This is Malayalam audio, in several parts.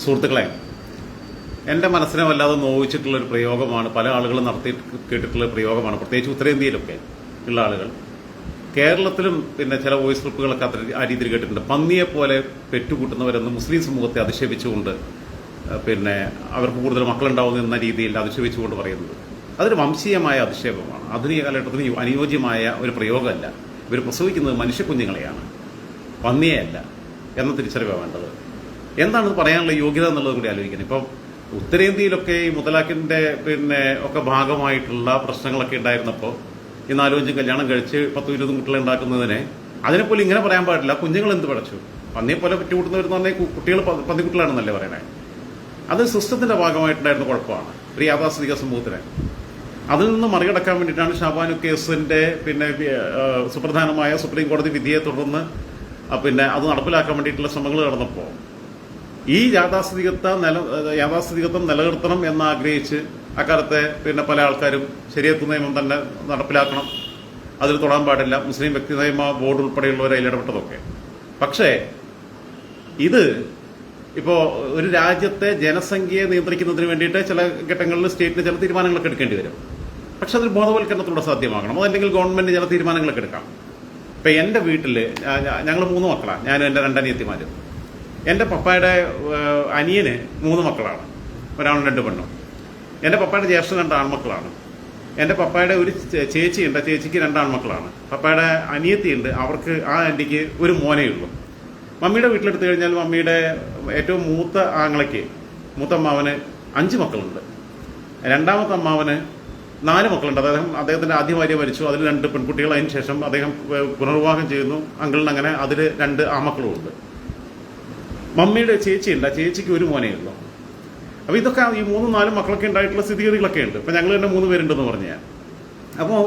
സുഹൃത്തുക്കളെ എന്റെ മനസ്സിനെ വല്ലാതെ നോവിച്ചിട്ടുള്ള ഒരു പ്രയോഗമാണ് പല ആളുകളും നടത്തി കേട്ടിട്ടുള്ള പ്രയോഗമാണ്. പ്രത്യേകിച്ച് ഉത്തരേന്ത്യയിലൊക്കെ ഉള്ള ആളുകൾ. കേരളത്തിലും പിന്നെ ചില വോയിസ് ഗ്രൂപ്പുകളൊക്കെ അത്ര ആ രീതിയിൽ കേട്ടിട്ടുണ്ട്. പന്നിയെ പോലെ പെറ്റുകൂട്ടുന്നവരെന്ന് മുസ്ലിം സമൂഹത്തെ അധിക്ഷേപിച്ചുകൊണ്ട് പിന്നെ അവർക്ക് കൂടുതൽ മക്കളുണ്ടാവുന്നു എന്ന രീതിയിൽ അധിക്ഷേപിച്ചുകൊണ്ട് പറയുന്നത്. അതൊരു വംശീയമായ അധിക്ഷേപമാണ്. ആധുനിക കാലഘട്ടത്തിന് അനുയോജ്യമായ ഒരു പ്രയോഗമല്ല. ഇവർ പ്രസവിക്കുന്നത് മനുഷ്യക്കുഞ്ഞുങ്ങളെയാണ്. പന്നിയെയല്ല എന്ന തിരിച്ചറിവാണ് വേണ്ടത്. എന്താണ് പറയാനുള്ള യോഗ്യത എന്നുള്ളത് കൂടി ആലോചിക്കണം. ഇപ്പം ഉത്തരേന്ത്യയിലൊക്കെ ഈ മുത്തലാഖിന്റെ പിന്നെ ഒക്കെ ഭാഗമായിട്ടുള്ള പ്രശ്നങ്ങളൊക്കെ ഉണ്ടായിരുന്നപ്പോൾ ഈ നാലഞ്ചും കല്യാണം കഴിച്ച് പത്തും ഇരുപതും കുട്ടികളെ ഉണ്ടാക്കുന്നതിനെ അതിനെപ്പോലും ഇങ്ങനെ പറയാൻ പാടില്ല. കുഞ്ഞുങ്ങൾ എന്ത് പഠിച്ചു? പന്നിയെ പോലെ പറ്റുകൂട്ടുന്നവരെന്ന് പറഞ്ഞാൽ കുട്ടികൾ പന്നിക്കുട്ടികളാണെന്നല്ലേ പറയണേ. അത് സിസ്റ്റത്തിന്റെ ഭാഗമായിട്ടുണ്ടായിരുന്ന കുഴപ്പമാണ്. ഒരു യാഥാസ്ഥിതിക സമൂഹത്തിന്. അതിൽ നിന്ന് മറികടക്കാൻ വേണ്ടിയിട്ടാണ് ഷാബാനു കേസിന്റെ പിന്നെ സുപ്രധാനമായ സുപ്രീം കോടതി വിധിയെ തുടർന്ന് പിന്നെ അത് നടപ്പിലാക്കാൻ വേണ്ടിയിട്ടുള്ള ശ്രമങ്ങൾ നടന്നപ്പോൾ ഈ യാഥാസ്ഥിതികത്വ നില യാഥാസ്ഥിതികത്വം നിലനിർത്തണം എന്നാഗ്രഹിച്ച് അക്കാലത്തെ പിന്നെ പല ആൾക്കാരും ശരിയത്ത് നിയമം തന്നെ നടപ്പിലാക്കണം. അതിൽ തൊടാൻ പാടില്ല. മുസ്ലിം വ്യക്തി നിയമ ബോർഡ് ഉൾപ്പെടെയുള്ളവർ അതിലിടപെട്ടതൊക്കെ പക്ഷേ ഇത് ഇപ്പോൾ ഒരു രാജ്യത്തെ ജനസംഖ്യയെ നിയന്ത്രിക്കുന്നതിന് വേണ്ടിയിട്ട് ചില ഘട്ടങ്ങളിൽ സ്റ്റേറ്റിന് ചില തീരുമാനങ്ങളൊക്കെ എടുക്കേണ്ടി വരും. പക്ഷെ അതിൽ ബോധവൽക്കരണത്തിലൂടെ സാധ്യമാകണം. അതല്ലെങ്കിൽ ഗവൺമെന്റ് ചില തീരുമാനങ്ങളൊക്കെ എടുക്കാം. ഇപ്പൊ എന്റെ വീട്ടിൽ ഞങ്ങൾ മൂന്ന് മക്കളാണ് ഞാനും എന്റെ രണ്ടനിയത്തിമാരും. എന്റെ പപ്പായുടെ അനിയന് മൂന്ന് മക്കളാണ്. ഒരാളും രണ്ട് പെണ്ണും. എന്റെ പപ്പായുടെ ജ്യേഷ്ഠൻ രണ്ട് ആൺമക്കളാണ്. എന്റെ പപ്പായുടെ ഒരു ചേച്ചിയുണ്ട് ചേച്ചിക്ക് രണ്ട് ആൺമക്കളാണ്. പപ്പായുടെ അനിയത്തിയുണ്ട് അവർക്ക് ആ ആന്റിക്ക് ഒരു മോനേ ഉള്ളൂ. മമ്മിയുടെ വീട്ടിലെടുത്തു കഴിഞ്ഞാൽ മമ്മിയുടെ ഏറ്റവും മൂത്ത ആങ്ങളയ്ക്ക് മൂത്ത അമ്മാവന് അഞ്ച് മക്കളുണ്ട്. രണ്ടാമത്തെ അമ്മാവന് നാല് മക്കളുണ്ട്. അദ്ദേഹം അദ്ദേഹത്തിന്റെ ആദ്യ ഭാര്യ മരിച്ചു. അതിൽ രണ്ട് പെൺകുട്ടികൾ. അതിന് ശേഷം അദ്ദേഹം പുനർവിവാഹം ചെയ്യുന്നു. അങ്കിളിന് അങ്ങനെ അതിൽ രണ്ട് ആമക്കളും ഉണ്ട് മമ്മിയുടെ ചേച്ചിയുണ്ട്. ആ ചേച്ചിക്ക് ഒരു മോനേ ഉള്ളൂ. അപ്പൊ ഇതൊക്കെ ഈ മൂന്നും നാലും മക്കളൊക്കെ ഉണ്ടായിട്ടുള്ള സ്ഥിതിഗതികളൊക്കെ ഉണ്ട്. ഇപ്പൊ ഞങ്ങൾ തന്നെ മൂന്ന് പേരുണ്ടെന്ന് പറഞ്ഞു ഞാൻ. അപ്പോൾ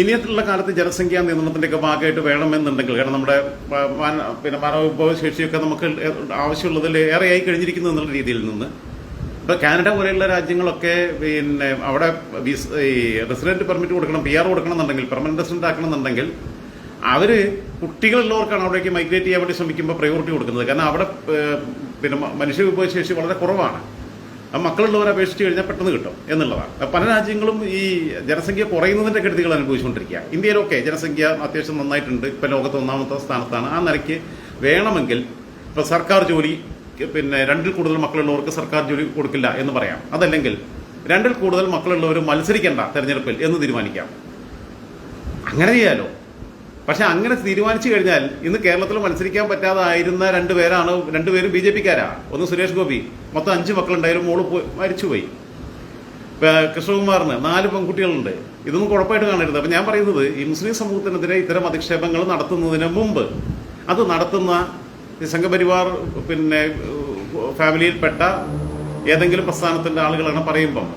ഇനിയത്തുള്ള കാലത്ത് ജനസംഖ്യാ നിയന്ത്രണത്തിന്റെയൊക്കെ ഭാഗമായിട്ട് വേണമെന്നുണ്ടെങ്കിൽ കാരണം നമ്മുടെ പിന്നെ മാനവ വിഭവ ശേഷിയൊക്കെ നമുക്ക് ആവശ്യമുള്ളതിൽ ഏറെയായി കഴിഞ്ഞിരിക്കുന്നു എന്നുള്ള രീതിയിൽ നിന്ന്. ഇപ്പൊ കാനഡ പോലെയുള്ള രാജ്യങ്ങളൊക്കെ പിന്നെ അവിടെ ഈ റെസിഡന്റ് പെർമിറ്റ് കൊടുക്കണം പി ആർ കൊടുക്കണം എന്നുണ്ടെങ്കിൽ പെർമനന്റ് റെസിഡന്റ് ആക്കണം എന്നുണ്ടെങ്കിൽ അവർ കുട്ടികളുള്ളവർക്കാണ് അവിടേക്ക് മൈഗ്രേറ്റ് ചെയ്യാൻ വേണ്ടി ശ്രമിക്കുമ്പോൾ പ്രയോറിറ്റി കൊടുക്കുന്നത്. കാരണം അവിടെ പിന്നെ മനുഷ്യ വിഭവശേഷി വളരെ കുറവാണ്. മക്കളുള്ളവരെ അപേക്ഷിച്ച് കഴിഞ്ഞാൽ പെട്ടെന്ന് കിട്ടും എന്നുള്ളതാണ്. പല രാജ്യങ്ങളും ഈ ജനസംഖ്യ കുറയുന്നതിന്റെ കെടുതികൾ അനുഭവിച്ചുകൊണ്ടിരിക്കുക ഇന്ത്യയിലൊക്കെ ജനസംഖ്യ അത്യാവശ്യം നന്നായിട്ടുണ്ട്. ഇപ്പൊ ലോകത്ത് ഒന്നാമത്തെ സ്ഥാനത്താണ്. ആ നിലയ്ക്ക് വേണമെങ്കിൽ ഇപ്പൊ സർക്കാർ ജോലി പിന്നെ രണ്ടിൽ കൂടുതൽ മക്കളുള്ളവർക്ക് സർക്കാർ ജോലി കൊടുക്കില്ല എന്ന് പറയാം. അതല്ലെങ്കിൽ രണ്ടിൽ കൂടുതൽ മക്കളുള്ളവർ മത്സരിക്കേണ്ട തെരഞ്ഞെടുപ്പിൽ എന്ന് തീരുമാനിക്കാം. അങ്ങനെ ചെയ്യാലോ? പക്ഷെ അങ്ങനെ തീരുമാനിച്ചു കഴിഞ്ഞാൽ ഇന്ന് കേരളത്തിൽ മത്സരിക്കാൻ പറ്റാതായിരുന്ന രണ്ടുപേരാണ് രണ്ടുപേരും ബി ജെ പിക്കാരാ. ഒന്ന് സുരേഷ് ഗോപി. മൊത്തം അഞ്ച് മക്കളുണ്ടായാലും മോൾ പോയി- മരിച്ചുപോയി. കൃഷ്ണകുമാറിന് നാല് പെൺകുട്ടികളുണ്ട്. ഇതൊന്നും കുഴപ്പമായിട്ട് കാണരുത്. അപ്പൊ ഞാൻ പറയുന്നത് ഈ മുസ്ലിം സമൂഹത്തിനെതിരെ ഇത്തരം അധിക്ഷേപങ്ങൾ നടത്തുന്നതിന് മുമ്പ് അത് നടത്തുന്ന സംഘപരിവാർ പിന്നെ ഫാമിലിയിൽപ്പെട്ട ഏതെങ്കിലും പ്രസ്ഥാനത്തിന്റെ ആളുകളാണ് പറയുമ്പം.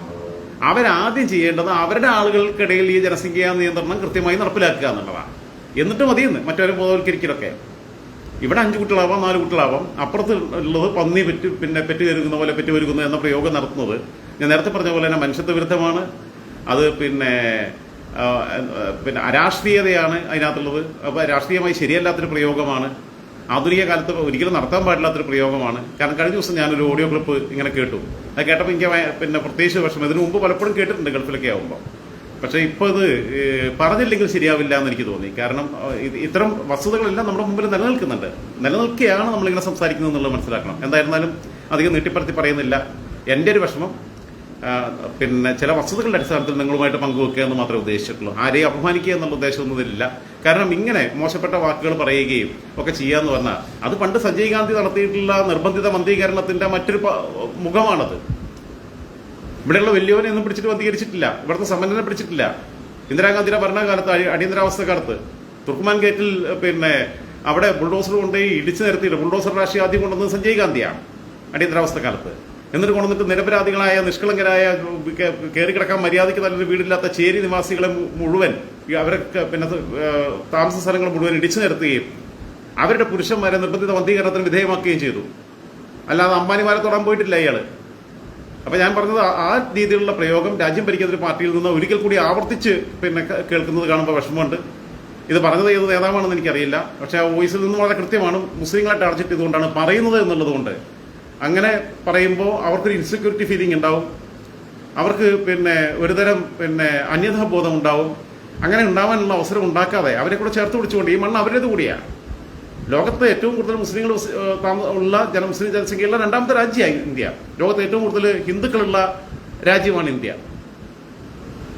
അവരാദ്യം ചെയ്യേണ്ടത് അവരുടെ ആളുകൾക്കിടയിൽ ഈ ജനസംഖ്യാ നിയന്ത്രണം കൃത്യമായി നടപ്പിലാക്കുക എന്നുള്ളതാണ്. എന്നിട്ട് മതിയെന്ന് മറ്റവരെ ബോധവൽക്കരിക്കലൊക്കെ. ഇവിടെ അഞ്ച് കുട്ടികളാവാം നാല് കുട്ടികളാവാം. അപ്പുറത്ത് ഉള്ളത് പന്നി പെറ്റ് പിന്നെ പെറ്റ് കരുകുന്ന പോലെ പെറ്റ് വരുന്നു എന്ന പ്രയോഗം നടത്തുന്നത്. ഞാൻ നേരത്തെ പറഞ്ഞ പോലെ തന്നെ മനുഷ്യത്വ വിരുദ്ധമാണ്. അത് പിന്നെ പിന്നെ അരാഷ്ട്രീയതയാണ് അതിനകത്തുള്ളത്. അപ്പോൾ രാഷ്ട്രീയമായി ശരിയല്ലാത്തൊരു പ്രയോഗമാണ്. ആധുനിക കാലത്ത് ഒരിക്കലും നടത്താൻ പാടില്ലാത്തൊരു പ്രയോഗമാണ്. കാരണം കഴിഞ്ഞ ദിവസം ഞാനൊരു ഓഡിയോ ക്ലിപ്പ് ഇങ്ങനെ കേട്ടു. അത് കേട്ടപ്പോൾ എനിക്ക് പിന്നെ പ്രത്യേകിച്ച് വിഷമം. ഇതിനു മുമ്പ് പലപ്പോഴും കേട്ടിട്ടുണ്ട് ഗൾഫിലൊക്കെ ആകുമ്പോൾ പക്ഷേ ഇപ്പോൾ ഇത് പറഞ്ഞില്ലെങ്കിൽ ശരിയാവില്ല എന്ന് എനിക്ക് തോന്നി. കാരണം ഇത്തരം വസ്തുതകളെല്ലാം നമ്മുടെ മുമ്പിൽ നിലനിൽക്കുന്നുണ്ട്. നിലനിൽക്കുകയാണ് നമ്മളിങ്ങനെ സംസാരിക്കുന്നത് എന്നുള്ളത് മനസ്സിലാക്കണം. എന്തായിരുന്നാലും അധികം നീട്ടിപ്പറത്തി പറയുന്നില്ല. എന്റെ ഒരു വിഷമം പിന്നെ ചില വസ്തുതകളുടെ അടിസ്ഥാനത്തിൽ നിങ്ങളുമായിട്ട് പങ്കുവെക്കുക എന്ന് മാത്രമേ ഉദ്ദേശിച്ചിട്ടുള്ളൂ. ആരെയും അപമാനിക്കുക എന്നുള്ള ഉദ്ദേശമൊന്നുമില്ല കാരണം ഇങ്ങനെ മോശപ്പെട്ട വാക്കുകൾ പറയുകയും ഒക്കെ ചെയ്യാന്ന് പറഞ്ഞാൽ അത് പണ്ട് സഞ്ജയ് ഗാന്ധി നടത്തിയിട്ടുള്ള നിർബന്ധിത മന്ത്രീകരണത്തിന്റെ മറ്റൊരു മുഖമാണത്. ഇവിടെയുള്ള വലിയവനെ ഒന്നും പിടിച്ചിട്ട് വന്ധീകരിച്ചിട്ടില്ല ഇവിടുത്തെ സമ്പന്നനെ പിടിച്ചിട്ടില്ല. ഇന്ദിരാഗാന്ധിയുടെ ഭരണകാലത്ത് അടി- അടിയന്തരാവസ്ഥ കാലത്ത് തുർക്കുമാൻ ഗേറ്റിൽ പിന്നെ അവിടെ ബുൾഡോസർ കൊണ്ടുപോയി ഇടിച്ചു നിരത്തിയിട്ട് ബുൾഡോസർ രാഷ്ട്രീയ ആദ്യം കൊണ്ടുവന്നത് സഞ്ജയ് ഗാന്ധിയാണ് അടിയന്തരാവസ്ഥ കാലത്ത് എന്നിട്ട് കൊണ്ടുവന്നിട്ട് നിരപരാധികളായ നിഷ്കളങ്കരായ കയറി കിടക്കാൻ മര്യാദയ്ക്ക് നല്ലൊരു വീടില്ലാത്ത ചേരി നിവാസികളെ മുഴുവൻ അവരൊക്കെ പിന്നെ താമസ സ്ഥലങ്ങൾ മുഴുവൻ ഇടിച്ചു നിരത്തുകയും അവരുടെ പുരുഷന്മാരെ നിർബന്ധിത വന്ധീകരണത്തിന് വിധേയമാക്കുകയും ചെയ്തു. അല്ലാതെ അമ്പാനിമാരെ തൊടാൻ പോയിട്ടില്ല ഇയാൾ. അപ്പൊ ഞാൻ പറഞ്ഞത് ആ- രീതിയിലുള്ള പ്രയോഗം രാജ്യം ഭരിക്കുന്ന ഒരു പാർട്ടിയിൽ നിന്ന് ഒരിക്കൽ കൂടി ആവർത്തിച്ച് പിന്നെ കേൾക്കുന്നത് കാണുമ്പോൾ വിഷമമുണ്ട്. ഇത് പറഞ്ഞത് ഏത് നേതാവാണെന്ന് എനിക്കറിയില്ല. പക്ഷേ ആ വോയിസിൽ നിന്ന് വളരെ കൃത്യമാണ് മുസ്ലിങ്ങളെ ടാർഗറ്റ് ചെയ്തുകൊണ്ടാണ് പറയുന്നത് എന്നുള്ളതുകൊണ്ട്. അങ്ങനെ പറയുമ്പോൾ അവർക്കൊരു ഇൻസെക്യൂരിറ്റി ഫീലിംഗ് ഉണ്ടാവും. അവർക്ക് പിന്നെ ഒരുതരം പിന്നെ അന്യതാബോധം ഉണ്ടാവും. അങ്ങനെ ഉണ്ടാവാനുള്ള അവസരം ഉണ്ടാക്കാതെ അവരെ കൂടെ ചേർത്ത് പിടിച്ചുകൊണ്ട് ഈ മണ്ണ് അവരുടേത് കൂടിയാണ് ലോകത്തെ ഏറ്റവും കൂടുതൽ മുസ്ലിങ്ങൾ ഉള്ള ജന മുസ്ലിം ജനസംഖ്യയുള്ള രണ്ടാമത്തെ രാജ്യമായി ഇന്ത്യ. ലോകത്തെ ഏറ്റവും കൂടുതൽ ഹിന്ദുക്കളുള്ള രാജ്യമാണ് ഇന്ത്യ.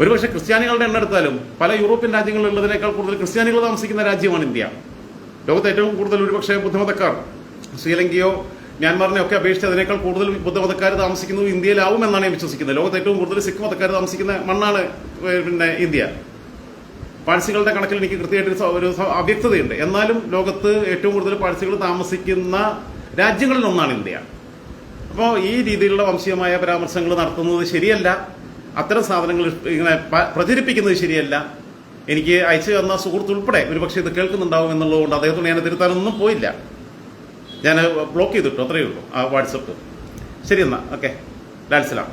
ഒരുപക്ഷെ ക്രിസ്ത്യാനികളുടെ എണ്ണം എടുത്താലും പല യൂറോപ്യൻ രാജ്യങ്ങളിലുള്ളതിനേക്കാൾ കൂടുതൽ ക്രിസ്ത്യാനികൾ താമസിക്കുന്ന രാജ്യമാണ് ഇന്ത്യ. ലോകത്തെ ഏറ്റവും കൂടുതൽ ഒരുപക്ഷെ ബുദ്ധമതക്കാർ ശ്രീലങ്കയോ മ്യാൻമാറിനെ ഒക്കെ അപേക്ഷിച്ച് അതിനേക്കാൾ കൂടുതൽ ബുദ്ധമതക്കാർ താമസിക്കുന്നത് ഇന്ത്യയിലാവും എന്നാണ് ഞാൻ വിശ്വസിക്കുന്നത്. ലോകത്ത് ഏറ്റവും കൂടുതൽ സിഖ് മതക്കാർ താമസിക്കുന്ന മണ്ണാണ് പിന്നെ ഇന്ത്യ. പാഴ്സികളുടെ കണക്കിൽ എനിക്ക് കൃത്യമായിട്ട് ഒരു അവ്യക്തതയുണ്ട്. എന്നാലും ലോകത്ത് ഏറ്റവും കൂടുതൽ പാഴ്സികൾ താമസിക്കുന്ന രാജ്യങ്ങളിൽ ഒന്നാണ് ഇന്ത്യ. അപ്പോൾ ഈ രീതിയിലുള്ള വംശീയമായ പരാമർശങ്ങൾ നടത്തുന്നത് ശരിയല്ല. അത്തരം സാധനങ്ങൾ ഇങ്ങനെ പ്രചരിപ്പിക്കുന്നത് ശരിയല്ല. എനിക്ക് അയച്ചു തന്ന സുഹൃത്ത് ഉൾപ്പെടെ ഒരുപക്ഷെ ഇത് കേൾക്കുന്നുണ്ടാവും എന്നുള്ളതുകൊണ്ട് അദ്ദേഹത്തോട് ഞാൻ തിരുത്താനൊന്നും പോയില്ല. ഞാൻ ബ്ലോക്ക് ചെയ്തിട്ടു അത്രയേ ഉള്ളൂ ആ വാട്സപ്പ്. ശരി എന്നാ ഓക്കെ. ലാൽസലാം